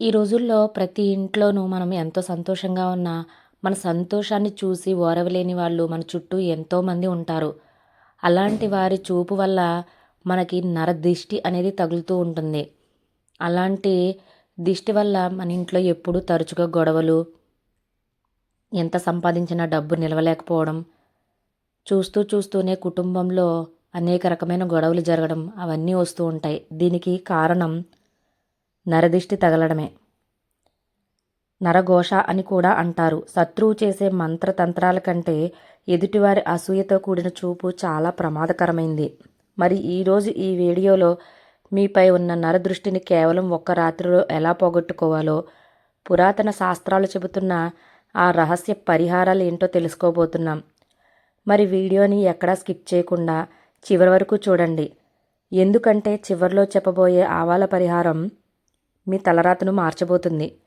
ఈ రోజుల్లో ప్రతి ఇంట్లోనూ మనం ఎంతో సంతోషంగా ఉన్నా మన సంతోషాన్ని చూసి ఓరవలేని వాళ్ళు మన చుట్టూ ఎంతోమంది ఉంటారు. అలాంటి వారి చూపు వల్ల మనకి నరదిష్టి అనేది తగులుతూ ఉంటుంది. అలాంటి దిష్టి వల్ల మన ఇంట్లో ఎప్పుడూ తరచుగా గొడవలు ఎంత సంపాదించినా డబ్బు నిలవలేకపోవడం చూస్తూ చూస్తూనే కుటుంబంలో అనేక రకమైన గొడవలు జరగడం అవన్నీ వస్తూ ఉంటాయి. దీనికి కారణం నరదిష్టి తగలడమే. నరఘోష అని కూడా అంటారు. శత్రువు చేసే మంత్రతంత్రాల కంటే ఎదుటివారి అసూయతో కూడిన చూపు చాలా ప్రమాదకరమైంది. మరి ఈరోజు ఈ వీడియోలో మీపై ఉన్న నరదృష్టిని కేవలం ఒక్క రాత్రిలో ఎలా పోగొట్టుకోవాలో పురాతన శాస్త్రాలు చెబుతున్న ఆ రహస్య పరిహారాలు ఏంటో తెలుసుకోబోతున్నాం. మరి వీడియోని ఎక్కడా స్కిప్ చేయకుండా చివరి వరకు చూడండి. ఎందుకంటే చివరిలో చెప్పబోయే ఆవాల పరిహారం మీ తలరాతను మార్చబోతుంది.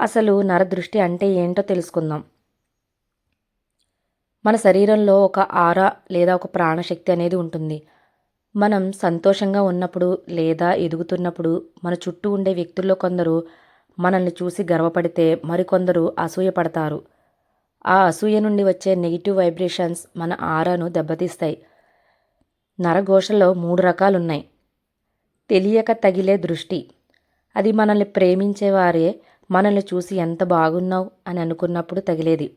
అసలు నరదృష్టి అంటే ఏంటో తెలుసుకుందాం. మన శరీరంలో ఒక ఆర లేదా ఒక ప్రాణశక్తి అనేది ఉంటుంది. మనం సంతోషంగా ఉన్నప్పుడు లేదా ఎదుగుతున్నప్పుడు మన చుట్టూ ఉండే వ్యక్తుల్లో కొందరు మనల్ని చూసి గర్వపడితే మరికొందరు అసూయపడతారు. ఆ అసూయ నుండి వచ్చే నెగిటివ్ వైబ్రేషన్స్ మన ఆరాను దెబ్బతీస్తాయి. నరఘోషలో మూడు రకాలున్నాయి. తెలియక తగిలే దృష్టి. అది మనల్ని ప్రేమించేవారే మనల్ని చూసి ఎంత బాగున్నావు అని అనుకున్నప్పుడు తగిలేది.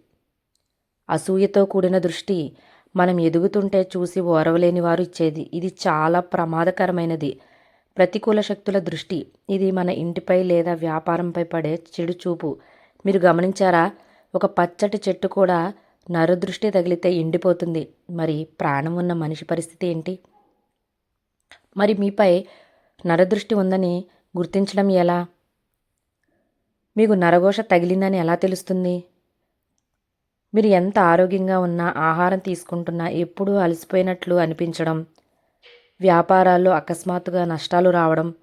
అసూయతో కూడిన దృష్టి మనం ఎదుగుతుంటే చూసి ఓరవలేని వారు ఇచ్చేది. ఇది చాలా ప్రమాదకరమైనది. ప్రతికూల శక్తుల దృష్టి. ఇది మన ఇంటిపై లేదా వ్యాపారంపై పడే చెడు చూపు మీరు గమనించారా? ఒక పచ్చటి చెట్టు కూడా నరదృష్టి తగిలితే ఎండిపోతుంది. మరి ప్రాణం ఉన్న మనిషి పరిస్థితి ఏంటి? మరి మీపై నరదృష్టి ఉందని గుర్తించడం ఎలా? మీకు నరఘోష తగిలిందని ఎలా తెలుస్తుంది? మీరు ఎంత ఆరోగ్యంగా ఉన్నా ఆహారం తీసుకుంటున్నా ఎప్పుడూ అలసిపోయినట్లు అనిపించడం వ్యాపారాల్లో అకస్మాత్తుగా నష్టాలు రావడం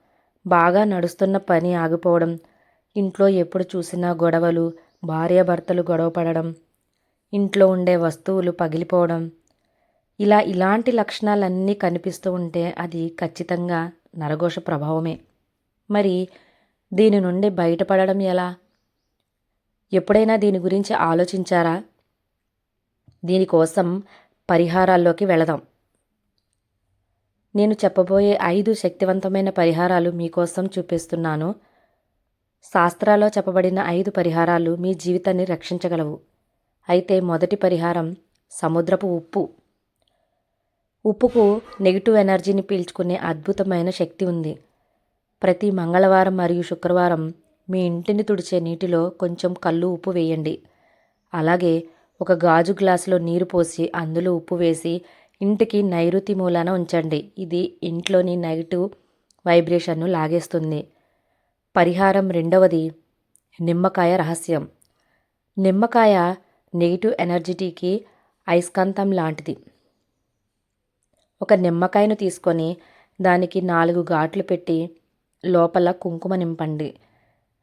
బాగా నడుస్తున్న పని ఆగిపోవడం ఇంట్లో ఎప్పుడు చూసినా గొడవలు భార్యాభర్తలు గొడవ పడడం ఇంట్లో ఉండే వస్తువులు పగిలిపోవడం ఇలా ఇలాంటి లక్షణాలన్నీ కనిపిస్తూ ఉంటే అది ఖచ్చితంగా నరఘోష ప్రభావమే. మరి దీని నుండి బయటపడడం ఎలా? ఎప్పుడైనా దీని గురించి ఆలోచించారా? దీనికోసం పరిహారాల్లోకి వెళదాం. నేను చెప్పబోయే ఐదు శక్తివంతమైన పరిహారాలు మీకోసం చూపిస్తున్నాను. శాస్త్రాల్లో చెప్పబడిన ఐదు పరిహారాలు మీ జీవితాన్ని రక్షించగలవు. అయితే మొదటి పరిహారం సముద్రపు ఉప్పు. ఉప్పుకు నెగిటివ్ ఎనర్జీని పీల్చుకునే అద్భుతమైన శక్తి ఉంది. ప్రతి మంగళవారం మరియు శుక్రవారం మీ ఇంటిని తుడిచే నీటిలో కొంచెం కళ్ళు ఉప్పు వేయండి. అలాగే ఒక గాజు గ్లాసులో నీరు పోసి అందులో ఉప్పు వేసి ఇంటికి నైరుతి మూలాన ఉంచండి. ఇది ఇంట్లోని నెగిటివ్ వైబ్రేషన్ను లాగేస్తుంది. పరిహారం రెండవది నిమ్మకాయ రహస్యం. నిమ్మకాయ నెగిటివ్ ఎనర్జిటీకి అయస్కాంతం లాంటిది. ఒక నిమ్మకాయను తీసుకొని దానికి నాలుగు ఘాట్లు పెట్టి లోపల కుంకుమ నింపండి.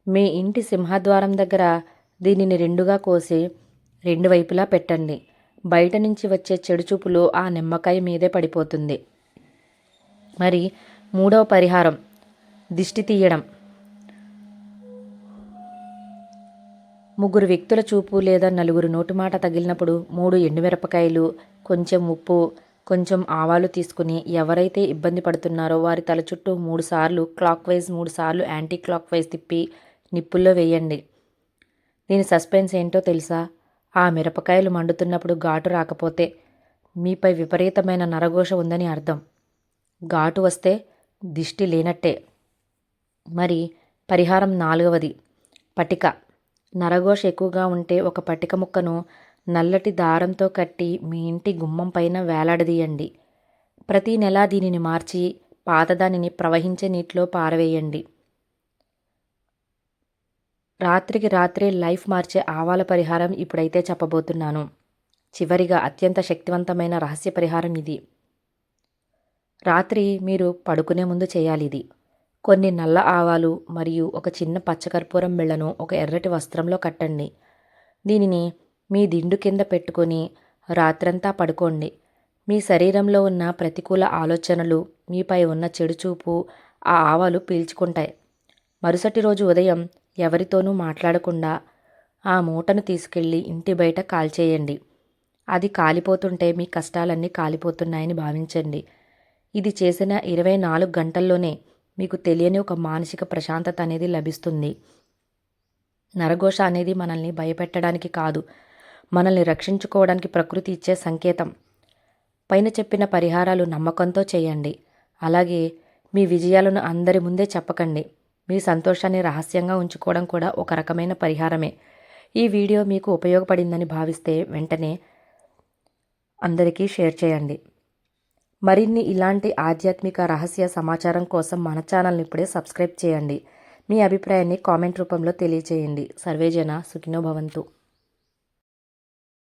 మీ ఇంటి సింహద్వారం దగ్గర దీనిని రెండుగా కోసి రెండు వైపులా పెట్టండి. బయట నుంచి వచ్చే చెడు చూపులు ఆ నిమ్మకాయ మీదే పడిపోతుంది. మరి మూడవ పరిహారం దిష్టి తీయడం. ముగ్గురు వ్యక్తుల చూపు లేదా నలుగురు నోటి మాట తగిలినప్పుడు మూడు ఎండుమిరపకాయలు కొంచెం ఉప్పు కొంచెం ఆవాలు తీసుకుని ఎవరైతే ఇబ్బంది పడుతున్నారో వారి తల చుట్టూ మూడు సార్లు క్లాక్ వైజ్ మూడు సార్లు యాంటీ క్లాక్ వైజ్ తిప్పి నిప్పుల్లో వేయండి. దీని సస్పెన్స్ ఏంటో తెలుసా? ఆ మిరపకాయలు మండుతున్నప్పుడు ఘాటు రాకపోతే మీపై విపరీతమైన నరఘోష ఉందని అర్థం. ఘాటు వస్తే దిష్టి లేనట్టే. మరి పరిహారం నాలుగవది. పటిక. నరఘోష ఎక్కువగా ఉంటే ఒక పటిక ముక్కను నల్లటి దారంతో కట్టి మీ ఇంటి గుమ్మం పైన వేలాడదీయండి. ప్రతి నెల దీనిని మార్చి పాతదానిని ప్రవహించే నీటిలో పారవేయండి. రాత్రికి రాత్రే లైఫ్ మార్చే ఆవాల పరిహారం ఇప్పుడైతే చెప్పబోతున్నాను. చివరిగా అత్యంత శక్తివంతమైన రహస్య పరిహారం ఇది. రాత్రి మీరు పడుకునే ముందు చేయాలి ఇది కొన్ని నల్ల ఆవాలు మరియు ఒక చిన్న పచ్చకర్పూరం బిళ్ళను ఒక ఎర్రటి వస్త్రంలో కట్టండి. దీనిని మీ దిండు కింద పెట్టుకొని రాత్రంతా పడుకోండి. మీ శరీరంలో ఉన్న ప్రతికూల ఆలోచనలు మీపై ఉన్న చెడు చూపు ఆ ఆవాలు పీల్చుకుంటాయి. మరుసటి రోజు ఉదయం ఎవరితోనూ మాట్లాడకుండా ఆ మూటను తీసుకెళ్ళి ఇంటి బయట కాల్చేయండి. అది కాలిపోతుంటే మీ కష్టాలన్నీ కాలిపోతున్నాయని భావించండి. ఇది చేసిన ఇరవై నాలుగు గంటల్లోనే మీకు తెలియని ఒక మానసిక ప్రశాంతత అనేది లభిస్తుంది. నరఘోష అనేది మనల్ని భయపెట్టడానికి కాదు మనల్ని రక్షించుకోవడానికి ప్రకృతి ఇచ్చే సంకేతం. పైన చెప్పిన పరిహారాలు నమ్మకంతో చేయండి. అలాగే మీ విజయాలను అందరి ముందే చెప్పకండి. మీ సంతోషాన్ని రహస్యంగా ఉంచుకోవడం కూడా ఒక రకమైన పరిహారమే. ఈ వీడియో మీకు ఉపయోగపడిందని భావిస్తే వెంటనే అందరికీ షేర్ చేయండి. మరిన్ని ఇలాంటి ఆధ్యాత్మిక రహస్య సమాచారం కోసం మన ఛానల్ని ఇప్పుడే సబ్స్క్రైబ్ చేయండి. మీ అభిప్రాయాన్ని కామెంట్ రూపంలో తెలియజేయండి సర్వేజన సుఖినో భవంతు.